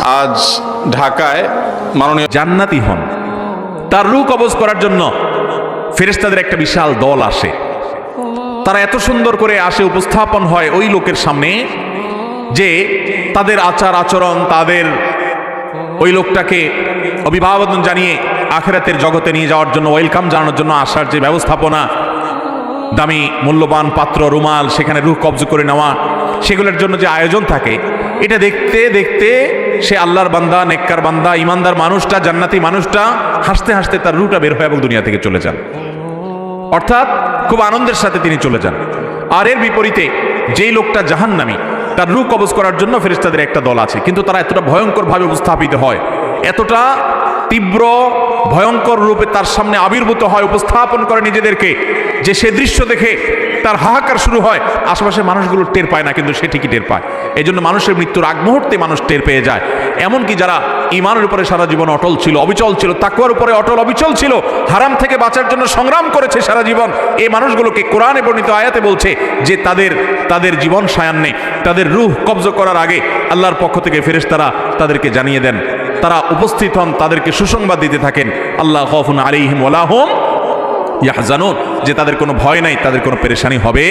আজ ঢাকায় মাননীয় জান্নাতি হন। তার রূহ কবজ করার জন্য ফেরেশতাদের একটা বিশাল দল আসে। তারা এত সুন্দর করে আসে, উপস্থাপন হয় ওই লোকের সামনে যে তাদের আচার আচরণ, তাদের ওই লোকটাকে অভিভাবন জানিয়ে আখেরাতের জগতে নিয়ে যাওয়ার জন্য, ওয়েলকাম জানানোর জন্য আসার যে ব্যবস্থাপনা, দামি, মূল্যবান পাত্র, রুমাল, সেখানে রুহ কবজ করে নেওয়া, সেগুলোর জন্য যে আয়োজন থাকে এটা দেখতে দেখতে সে আল্লাহর বান্দা, নেককার বান্দা, ইমানদার মানুষটা, জান্নাতি মানুষটা হাসতে হাসতে তার রুটা বের হয় এবং দুনিয়া থেকে চলে যান। অর্থাৎ খুব আনন্দের সাথে তিনি চলে যান। আর এর বিপরীতে যেই লোকটা জাহান্নামি, তার রু কবজ করার জন্য ফেরিস্তাদের একটা দল আছে, কিন্তু তারা এতটা ভয়ঙ্করভাবে উপস্থাপিত হয়। এতটা তীব্র, ভয়ঙ্কর রূপে তার সামনে আবির্ভূত হয়, উপস্থাপন করে নিজেদেরকে। যে সে দৃশ্য দেখে তার হাহাকার শুরু হয়, আশেপাশের মানুষগুলো টের পায় না, কিন্তু সে ঠিকই টের পায়। এই জন্য মানুষের মৃত্যুর আগ মুহূর্তে মানুষ টের পেয়ে যায়। এমনকি যারা ইমানের উপরে সারা জীবন অটল ছিল, অবিচল ছিল তাকুয়ার উপরে অটল, অবিচল ছিল, হারাম থেকে বাঁচার জন্য সংগ্রাম করেছে সারা জীবন এই মানুষগুলোকে কোরআনে বর্ণিত আয়াতে বলছে যে তাদের তাদের জীবন সায়ান্নে, তাদের রুহ কবজ করার আগে আল্লাহর পক্ষ থেকে ফেরেশতারা তাদেরকে জানিয়ে দেন তারা উপস্থিত হন, তাদেরকে সুসংবাদ দিতে থাকেন। আল্লাহ খফুন আলিহিম ওলাহম ইয়াহজানুন। যে তাদের কোনো ভয় নাই, তাদের কোনো পেরেশানি হবে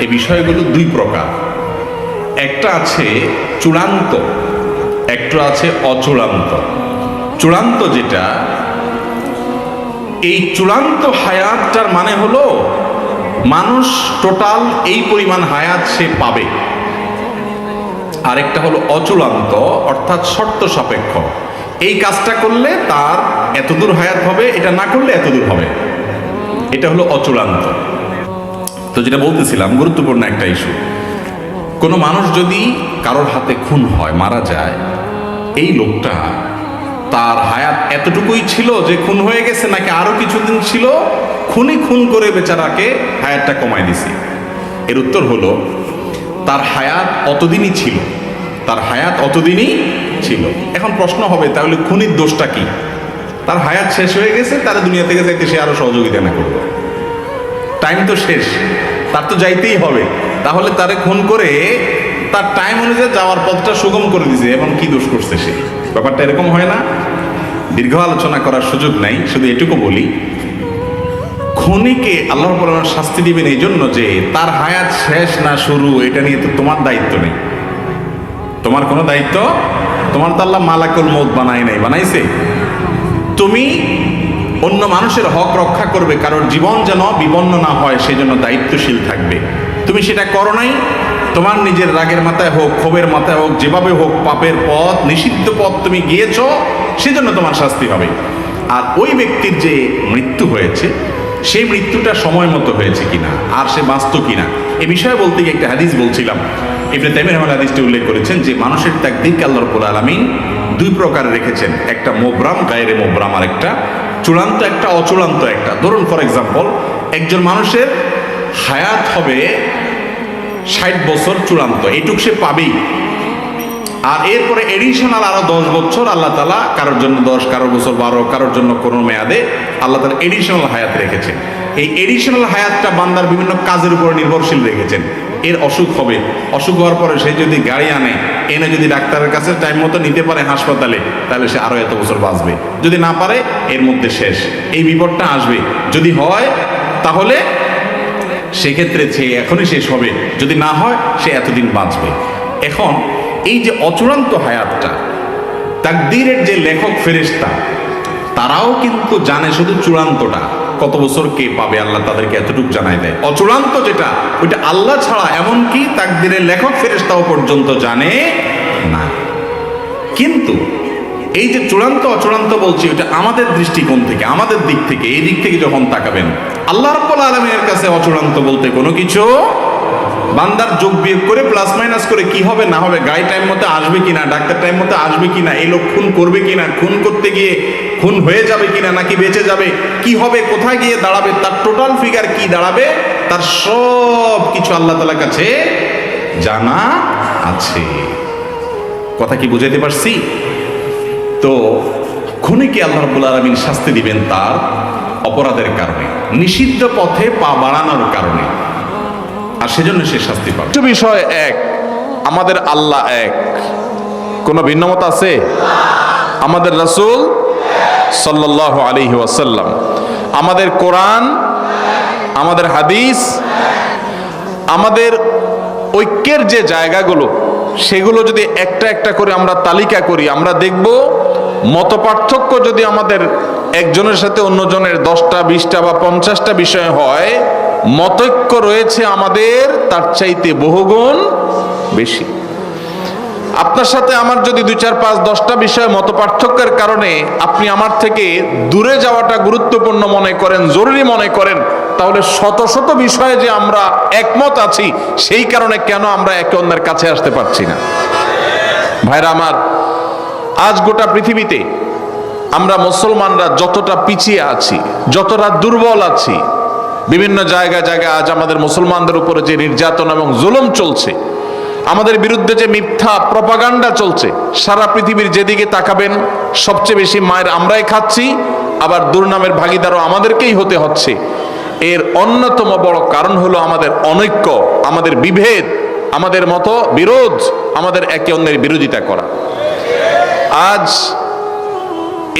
এই বিষয়গুলো দুই প্রকার। একটা আছে চূড়ান্ত, একটা আছে অচূড়ান্ত। চূড়ান্ত যেটা, এই চূড়ান্ত হায়াতটার মানে হলো, মানুষ টোটাল এই পরিমাণ হায়াত সে পাবে। আরেকটা হলো অচূড়ান্ত, অর্থাৎ শর্ত সাপেক্ষ। এই কাজটা করলে তার এতদূর হায়াত হবে, এটা না করলে এতদূর হবে। এটা হলো অচূড়ান্ত। তো যেটা বলতেছিলাম, গুরুত্বপূর্ণ একটা ইস্যু কোনো মানুষ যদি কারোর হাতে খুন হয়, মারা যায়, এই লোকটা তার হায়াত এতটুকুই ছিল যে খুন হয়ে গেছে, নাকি আরও কিছুদিন ছিল, খুনি খুন করে বেচারাকে হায়াতটা কমায় দিছি? এর উত্তর হলো, তার হায়াত অতদিনই ছিল। তার হায়াত অতদিনই ছিল। এখন প্রশ্ন হবে, তাহলে খুনির দোষটা কি? তার হায়াত শেষ হয়ে গেছে, তারা দুনিয়া থেকে যাইতে সে আরও সহযোগিতা না করবে। টাইম তো শেষ, তার তো যাইতেই হবে। তাহলে তারে খুন করে তার টাইম অনুযায়ী যাওয়ার পথটা সুগম করে দিছে, এবং কি দোষ করছে সে? ব্যাপারটা এরকম হয় না। দীর্ঘ আলোচনা করার সুযোগ নাই, শুধু এটুকু বলি, খুনিকে আল্লাহ শাস্তি দিবেন এই জন্য যে তার হায়াত শেষ না শুরু, এটা নিয়ে তো তোমার দায়িত্ব নেই। তোমার কোনো দায়িত্ব? তোমার তো আল্লাহ মালাকুল মত বানাই নাই, বানাইছে। তুমি অন্য মানুষের হক রক্ষা করবে, কারোর জীবন যেন বিপন্ন না হয় সেই জন্য দায়িত্বশীল থাকবে। তুমি সেটা করো নাই, তোমার নিজের রাগের মাথায় হোক, ক্ষোভের মাথায় হোক, যেভাবে হোক, পাপের পথ, নিষিদ্ধ পথ তুমি গিয়েছ, সেজন্য তোমার শাস্তি হবে। আর ওই ব্যক্তির যে মৃত্যু হয়েছে, সেই মৃত্যুটা সময় মতো হয়েছে কিনা? আর সে বাঁচত কিনা? এ বিষয়ে বলতে গিয়ে একটা হাদিস বলছিলাম। ইবনে তাইমির রহমান হাদিসটি উল্লেখ করেছেন যে, মানুষের তাকদিরকে আল্লাহ রব্বুল আলমিন দুই প্রকার রেখেছেন। একটা মোব্রাম, গায়ের মোব্রাম, আর একটা চূড়ান্ত, একটা অচূড়ান্ত একটা। ধরুন ফর এক্সাম্পল একজন মানুষের হায়াত হবে ষাট বছর চূড়ান্ত। এটুক সে পাবেই। আর এরপরে এডিশনাল আরও দশ বছর আল্লাহ তালা কারোর জন্য দশ, কারোর বছর বারো, কারোর জন্য কোনো মেয়াদে আল্লাহ তালা এডিশনাল হায়াত রেখেছেন। এই এডিশনাল হায়াতটা বান্দার বিভিন্ন কাজের উপর নির্ভরশীল রেখেছেন। এর অসুখ হবে। অসুখ হওয়ার পরে সে যদি গাড়ি আনে, এনে যদি ডাক্তারের কাছে টাইম মতো নিতে পারে হাসপাতালে, তাহলে সে আরও এত বছর বাঁচবে। যদি না পারে, এর মধ্যে শেষ। এই বিপদটা আসবে। যদি হয়, তাহলে সেক্ষেত্রে সে এখনই শেষ হবে। যদি না হয়, সে এতদিন বাঁচবে। এখন এই যে অচূড়ান্ত হায়াতটা, তাকদীরের যে লেখক ফেরেশতা, তারাও কিন্তু জানে শুধু চূড়ান্তটা, কত বছর কে পাবে আল্লাহ তাদেরকে এতটুকু জানাই দেয়। অচূড়ান্ত যেটা, ওইটা আল্লাহ ছাড়া এমনকি তাকদীরের লেখক ফেরেশতাও পর্যন্ত জানে না। কিন্তু এই যে চূড়ান্ত, অচূড়ান্ত বলছি, ওইটা আমাদের দৃষ্টিকোণ থেকে, আমাদের দিক থেকে, এই দিক থেকে যখন তাকাবেন, আল্লাহ রাব্বুল আলমীর কাছে অচূড়ান্ত বলতে কোনো কিছু বান্দার যোগ বিয়োগ করে প্লাস মাইনাস করে কি হবে, না হবে গাড়ি টাইম মতো আসবে কিনা, ডাক্তার টাইম মতো আসবে কিনা, এই লোক খুন করবে কিনা, খুন করতে গিয়ে খুন হয়ে যাবে কিনা, নাকি বেঁচে যাবে, কি হবে, কোথায় গিয়ে দাঁড়াবে, তার টোটাল ফিগার কি দাঁড়াবে, তার সব কিছু আল্লাহ তালার কাছে জানা আছে। কথা কি বুঝাইতে পারছি? তো খুনিকে আল্লাহ রাব্বুল আলামিন শাস্তি দিবেন তার? অপরাধের কারণে, নিষিদ্ধ পথে পা বাড়ানোর কারণে। আর সেজন্য সে শাস্তি পাবে। বিষয় এক, আমাদের আল্লাহ এক। কোনো ভিন্নমত আছে? আমাদের রাসূল সাল্লাল্লাহু আলাইহি ওয়াসাল্লাম। আমাদের কোরআন, আমাদের হাদিস, আমাদের ঐক্যের যে জায়গাগুলো, সেগুলো যদি একটা একটা করে আমরা তালিকা করি, আমরা দেখব মত পার্থক্য যদি আমাদের একজনের সাথে অন্যজনের দশটা, বিশটা বা পঞ্চাশটা বিষয় হয় মতৈক্য রয়েছে আমাদের, তার চাইতে বহুগুণ বেশি। আপনার সাথে আমার যদি দুই চার পাঁচ দশটা বিষয় মত পার্থক্যের কারণে আপনি আমার থেকে দূরে যাওয়াটা গুরুত্বপূর্ণ মনে করেন, জরুরি মনে করেন, তাহলে শত শত বিষয়ে যে আমরা একমত আছি, সেই কারণে কেন আমরা একে অন্যের কাছে আসতে পারছি না? ভাইরা আমার, আজ গোটা পৃথিবীতে আমরা মুসলমানরা যতটা পিছিয়ে আছি, যতটা দুর্বল আছি বিভিন্ন জায়গা জায়গায় আজ আমাদের মুসলমানদের উপরে যে নির্যাতন এবং জুলুম চলছে, আমাদের বিরুদ্ধে যে মিথ্যা প্রপাগান্ডা চলছে, সারা পৃথিবীর যেদিকে তাকাবেন, সবচেয়ে বেশি মায়ের আমরাই খাচ্ছি, আবার দুর্নামের ভাগিদারও আমাদেরকেই হতে হচ্ছে। এর অন্যতম বড় কারণ হলো আমাদের অনৈক্য, আমাদের বিভেদ, আমাদের মতো বিরোধ, আমাদের একে অন্যের বিরোধিতা করা। আজ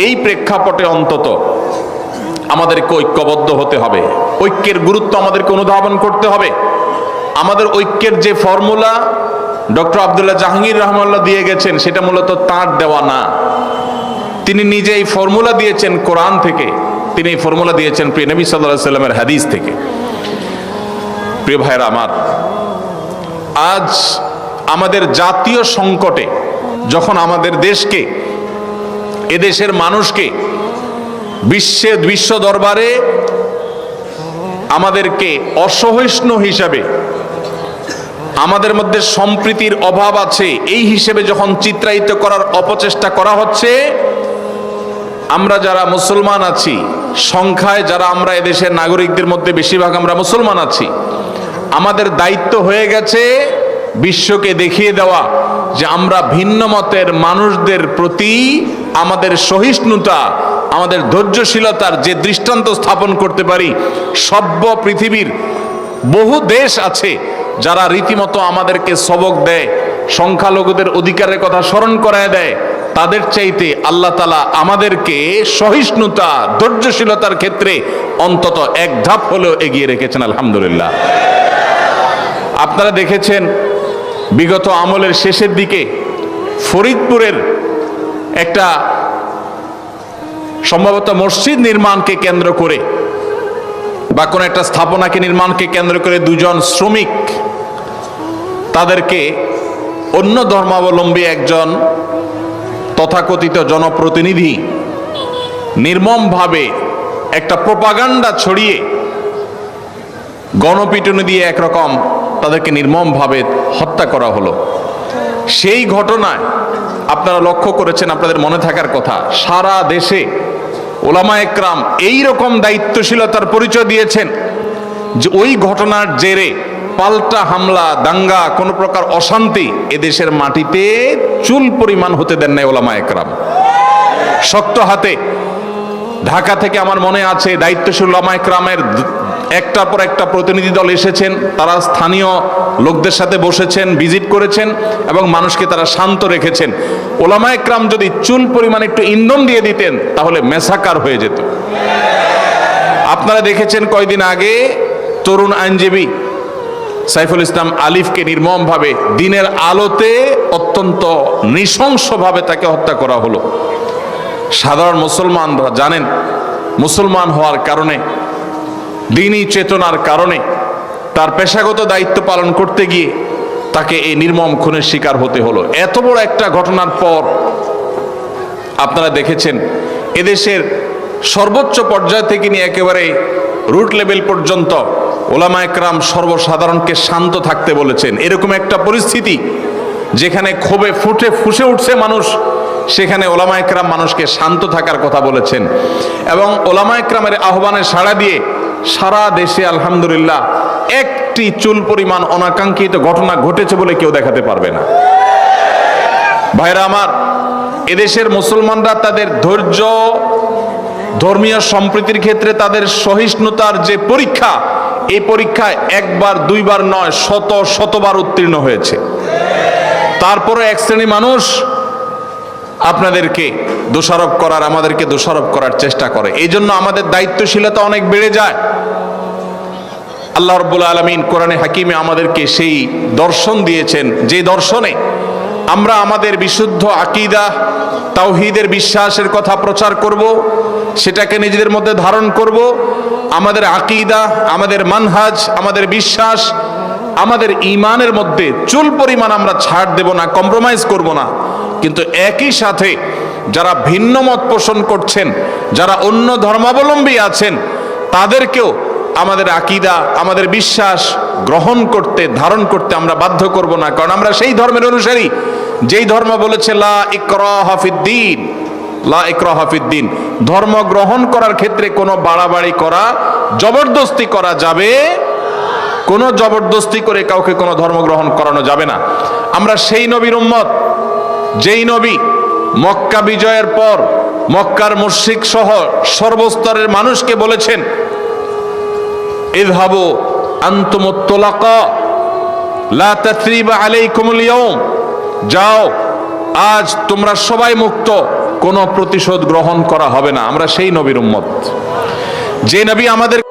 এই প্রেক্ষাপটে অন্তত আমাদেরকে ঐক্যবদ্ধ হতে হবে। ঐক্যের গুরুত্ব আমাদেরকে অনুধাবন করতে হবে। আমাদের ঐক্যের যে ফর্মুলা ডক্টর আবদুল্লাহ জাহাঙ্গীর রহমাল্লাহ দিয়ে গেছেন, সেটা মূলত তাঁর দেওয়া না। তিনি নিজে এই ফর্মুলা দিয়েছেন কোরআন থেকে। তিনি এই ফর্মুলা দিয়েছেন প্রিয় নবী সাল্লাহ সাল্লামের হাদিস থেকে। প্রিয় ভাইরা আমার, আজ আমাদের জাতীয় সংকটে যখন আমাদের দেশকে, এদেশের মানুষকে বিশ্বে বিশ্ব দরবারে আমাদেরকে অসহিষ্ণু হিসাবে, আমাদের মধ্যে সম্প্রীতির অভাব আছে, এই হিসেবে যখন চিত্রায়িত করার অপচেষ্টা করা হচ্ছে, আমরা যারা মুসলমান আছি, সংখ্যায় যারা আমরা এদেশের নাগরিকদের মধ্যে বেশিরভাগ আমরা মুসলমান আছি, আমাদের দায়িত্ব হয়ে গেছে বিশ্বকে দেখিয়ে দেওয়া যে আমরা ভিন্ন মতের মানুষদের প্রতি আমাদের সহিষ্ণুতা আমাদের ধৈর্যশীলতার যে দৃষ্টান্ত স্থাপন করতে পারি, সভ্য পৃথিবীর বহু দেশ আছে যারা রীতিমতো আমাদেরকে সবক দেয়, সংখ্যালঘুদের অধিকারের কথা স্মরণ করায় দেয়, তাদের চাইতে আল্লাহ তালা আমাদেরকে সহিষ্ণুতা, ধৈর্যশীলতার ক্ষেত্রে অন্তত এক ধাপ হলেও এগিয়ে রেখেছেন, আলহামদুলিল্লাহ। আপনারা দেখেছেন, বিগত আমলের শেষের দিকে ফরিদপুরের একটা সম্ভবত মসজিদ নির্মাণকে কেন্দ্র করে বা কোনো একটা স্থাপনাকে নির্মাণকে কেন্দ্র করে দুজন শ্রমিক তাদেরকে অন্য ধর্মাবলম্বী একজন তথাকথিত জনপ্রতিনিধি নির্মমভাবে একটা প্রপাগান্ডা ছড়িয়ে গণপিটুনি দিয়ে একরকম তাদেরকে নির্মমভাবে হত্যা করা হলো। সেই ঘটনায় আপনারা লক্ষ্য করেছেন, আপনাদের মনে থাকার কথা, সারা দেশে ওলামা একরাম এই রকম দায়িত্বশীলতার পরিচয় দিয়েছেন যে ওই ঘটনার জেরে পাল্টা হামলা, দাঙ্গা, কোনো প্রকার অশান্তি এদেশের মাটিতে চুল পরিমাণ হতে দেন নাই ওলামা একরাম। শক্ত হাতে। ঢাকা থেকে আমার মনে আছে দায়িত্বশীল ওলামা একরামের একটার পর একটা প্রতিনিধি দল এসেছেন, তারা স্থানীয় লোকদের সাথে বসেছেন, ভিজিট করেছেন এবং মানুষকে তারা শান্ত রেখেছেন। ওলামা একরাম যদি চুল পরিমাণ একটু ইন্ধন দিয়ে দিতেন, তাহলে মেসাকার হয়ে যেত। আপনারা দেখেছেন কয়দিন আগে তরুণ আইনজীবী সাইফুল ইসলাম আলিফকে নির্মমভাবে দিনের আলোতে অত্যন্ত নৃশংসভাবে তাকে হত্যা করা হলো। সাধারণ মুসলমানরা জানেন, মুসলমান হওয়ার কারণে দিনই চেতনার কারণে তার পেশাগত দায়িত্ব পালন করতে গিয়ে তাকে এই নির্মম খুনের শিকার হতে হলো। এত বড় একটা ঘটনার পর আপনারা দেখেছেন, এদেশের সর্বোচ্চ পর্যায় থেকে নিয়ে একেবারে রুট লেভেল পর্যন্ত ওলামা একরাম সর্বসাধারণকে শান্ত থাকতে বলেছেন। এরকম একটা পরিস্থিতি যেখানে ক্ষোভে ফুটে ফুসে উঠছে মানুষ, সেখানে ওলামা একরাম মানুষকে শান্ত থাকার কথা বলেছেন। এবং ওলামা একরামের আহ্বানে সাড়া দিয়ে সারা দেশে আলহামদুলিল্লাহ একটি চুল পরিমাণ অনাকাঙ্ক্ষিত ঘটনা ঘটেছে বলে কেউ দেখাতে পারবে না। ভাইরা আমার, এদেশের মুসলমানরা তাদের ধৈর্য, ধর্মীয় সম্প্রীতির ক্ষেত্রে তাদের সহিষ্ণুতার যে পরীক্ষা, এই পরীক্ষায় একবার, দুইবার নয়, শত, শতবার উত্তীর্ণ হয়েছে। তারপরে এক শ্রেণি মানুষ আপনাদেরকে দোষারোপ করার, আমাদেরকে দোষারোপ করার চেষ্টা করে। এই জন্য আমাদের দায়িত্বশীলতা অনেক বেড়ে যায়। আল্লাহ রব্বুল আলমিন কোরআনে হাকিমে আমাদেরকে সেই দর্শন দিয়েছেন। যে দর্শনে আমরা আমাদের বিশুদ্ধ আকিদা, তাওহিদের বিশ্বাসের কথা প্রচার করব, সেটাকে নিজেদের মধ্যে ধারণ করব। আমাদের আকিদা, আমাদের মানহাজ, আমাদের বিশ্বাস, আমাদের ইমানের মধ্যে চুল পরিমাণ আমরা ছাড় দেব না, কম্প্রোমাইজ করব না। কিন্তু একই সাথে যারা ভিন্ন মত পোষণ করছেন, যারা অন্য ধর্মাবলম্বী আছেন, তাদেরকেও আমাদের আকিদা, আমাদের বিশ্বাস গ্রহণ করতে, ধারণ করতে আমরা বাধ্য করব না। কারণ আমরা সেই ধর্মের অনুসারী। যেই ধর্ম বলেছে, লা ইকরাহা ফিদ্দিন লা ইকরাহা ফিদ্দিন ধর্ম গ্রহণ করার ক্ষেত্রে কোনো বাড়াবাড়ি করা, জবরদস্তি করা যাবে কোনো জবরদস্তি করে কাউকে কোনো ধর্ম গ্রহণ করানো যাবে না। আমরা সেই নবীর উম্মত। যেই নবী মক্কা বিজয়ের পর মক্কার মুশরিক সহ সর্বস্তরের মানুষকে বলেছেন, ইযহাবু আনতুমুত-তুলাকা, লা তাথরিবা আলাইকুমুল ইয়াউম। যাও, আজ তোমরা সবাই মুক্ত, কোনো প্রতিশোধ গ্রহণ করা হবে না। আমরা সেই নবীর উম্মত। যে নবী আমাদের